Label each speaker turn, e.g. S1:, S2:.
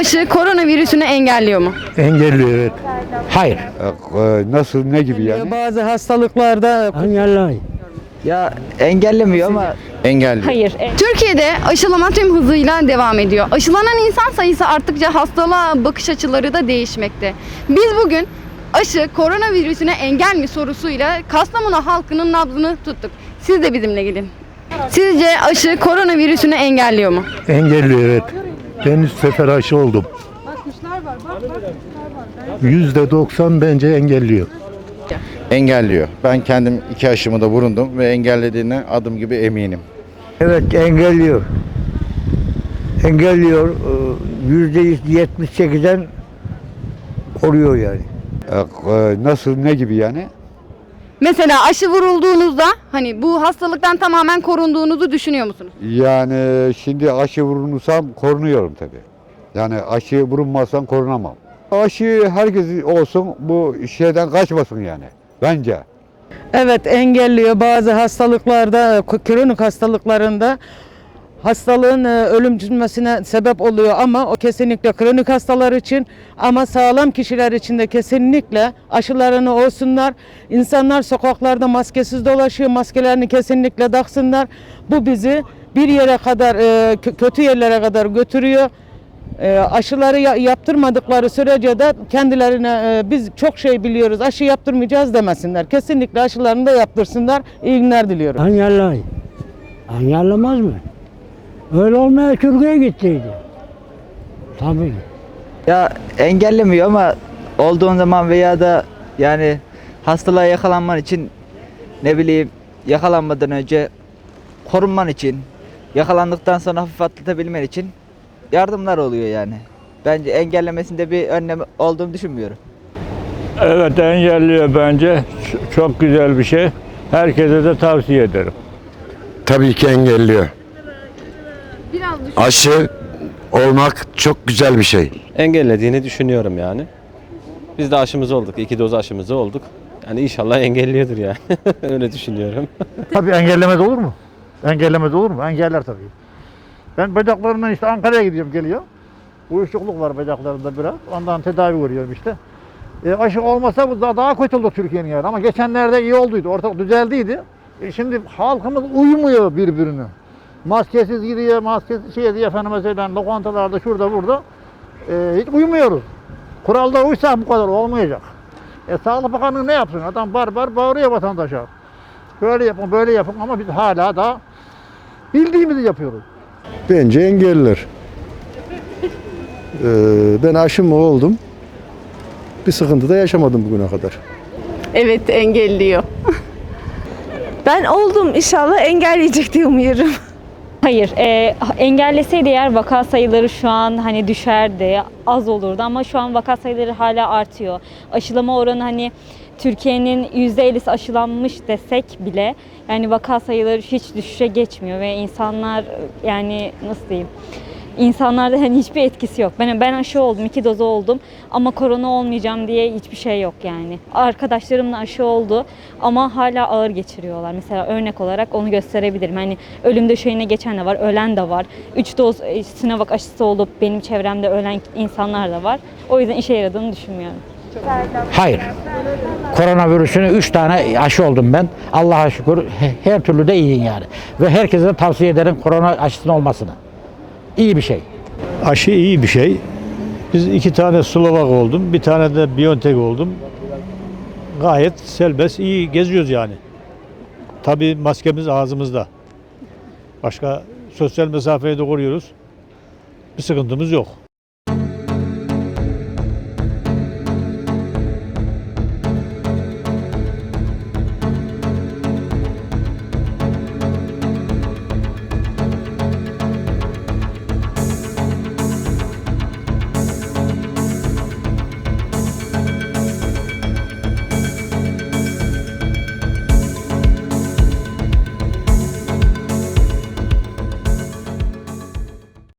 S1: aşı koronavirüsünü engelliyor mu?
S2: Engelliyor evet.
S3: Hayır.
S2: Nasıl ne gibi yani?
S4: Bazı hastalıklarda
S5: Ya engellemiyor ama
S3: Engelliyor.
S6: Hayır. e,
S1: Türkiye'de aşılama tüm hızıyla devam ediyor. Aşılanan insan sayısı arttıkça hastalığa bakış açıları da değişmekte. Biz bugün aşı koronavirüsüne engel mi sorusuyla Kastamonu halkının nabzını tuttuk. Siz de bizimle gidin. Sizce aşı koronavirüsünü engelliyor mu?
S2: Engelliyor evet. Ben üç sefer aşı oldum. Yüzde doksan bence engelliyor.
S3: Engelliyor. Ben kendim iki aşımı da vurundum ve engellediğine adım gibi eminim.
S7: Evet engelliyor. Engelliyor. Ee, Yüzde yetmiş sekizden koruyor yani.
S2: Nasıl ne gibi yani?
S1: Mesela aşı vurulduğunuzda hani bu hastalıktan tamamen korunduğunuzu düşünüyor musunuz?
S2: Yani şimdi aşı vurunursam korunuyorum tabii. Yani aşı vurulmazsam korunamam. Aşı herkes olsun bu şeyden kaçmasın yani. Bence.
S4: evet engelliyor bazı hastalıklarda kronik hastalıklarında hastalığın e, ölümcülmesine sebep oluyor ama o kesinlikle kronik hastalar için ama sağlam kişiler için de kesinlikle aşılarını olsunlar. İnsanlar sokaklarda maskesiz dolaşıyor. Maskelerini kesinlikle taksınlar. Bu bizi bir yere kadar e, kö- kötü yerlere kadar götürüyor. E, aşıları ya- yaptırmadıkları sürece de kendilerine biz çok şey biliyoruz aşı yaptırmayacağız demesinler. Kesinlikle aşılarını da yaptırsınlar. İyi günler diliyorum.
S8: Engelleyin. Engellemez mi? Öyle olmaya Türkiye gittiydi. Tabii.
S5: ya engellemiyor ama olduğun zaman veya da yani hastalığa yakalanman için ne bileyim yakalanmadan önce korunman için yakalandıktan sonra hafif atlatabilmen için yardımlar oluyor yani. Bence engellemesinde bir önlem olduğunu düşünmüyorum.
S9: Evet engelliyor bence. Çok güzel bir şey. Herkese de tavsiye ederim.
S10: Tabii ki engelliyor. Aşı olmak çok güzel bir şey.
S11: engellediğini düşünüyorum yani. Biz de aşımız olduk. iki doz aşımızı olduk. Yani inşallah engelliyordur yani. Öyle düşünüyorum.
S2: Tabii engellemez olur mu? Engellemez olur mu? Engeller tabii. Ben bacaklarımdan işte Ankara'ya gidiyorum geliyor. Uyuşukluk var bacaklarında biraz. Ondan tedavi görüyorum işte. E, aşı olmasa bu daha, daha kötü olur Türkiye'nin yani. Ama geçenlerde iyi olduydu. Ortak düzeldiydi. E, şimdi halkımız uyumuyor birbirine. Maskesiz gidiyor, maskesiz şey diye efendime söyleyeyim lokantalarda şurada burada. E, hiç uyumuyoruz. Kuralda uysa bu kadar olmayacak. E, Sağlık Bakanlığı ne yapsın? Adam bar bar bağırıyor vatandaşa. Böyle yapın, böyle yapın ama biz hala da bildiğimizi yapıyoruz.
S10: Bence engeller. Ee, ben aşımı oldum. Bir sıkıntı da yaşamadım bugüne kadar.
S1: Evet engelliyor.
S6: Ben oldum inşallah engelleyecek diye umuyorum. Hayır, e, engelleseydi eğer vaka sayıları şu an hani düşerdi, az olurdu ama şu an vaka sayıları hala artıyor. Aşılama oranı hani Türkiye'nin %50'si aşılanmış desek bile yani vaka sayıları hiç düşüşe geçmiyor ve insanlar yani nasıl diyeyim İnsanlarda hani hiçbir etkisi yok. Ben ben aşı oldum, iki doz oldum ama korona olmayacağım diye hiçbir şey yok yani. Arkadaşlarım da aşı oldu ama hala ağır geçiriyorlar. Mesela örnek olarak onu gösterebilirim. Hani ölüm döşeğine geçen de var, ölen de var. Üç doz e, Sinovac aşısı olup benim çevremde ölen insanlar da var. O yüzden işe yaradığını düşünmüyorum.
S3: Hayır. Koronavirüsünü 3 tane aşı oldum ben. Allah'a şükür he- her türlü de iyiyim yani. Ve herkese tavsiye ederim korona aşısının olmasını. İyi bir şey.
S9: Aşı iyi bir şey. Biz iki tane Slovak oldum. Bir tane de Biontech oldum. Gayet serbest, iyi geziyoruz yani. Tabii maskemiz ağzımızda. Başka sosyal mesafeyi de koruyoruz. Bir sıkıntımız yok.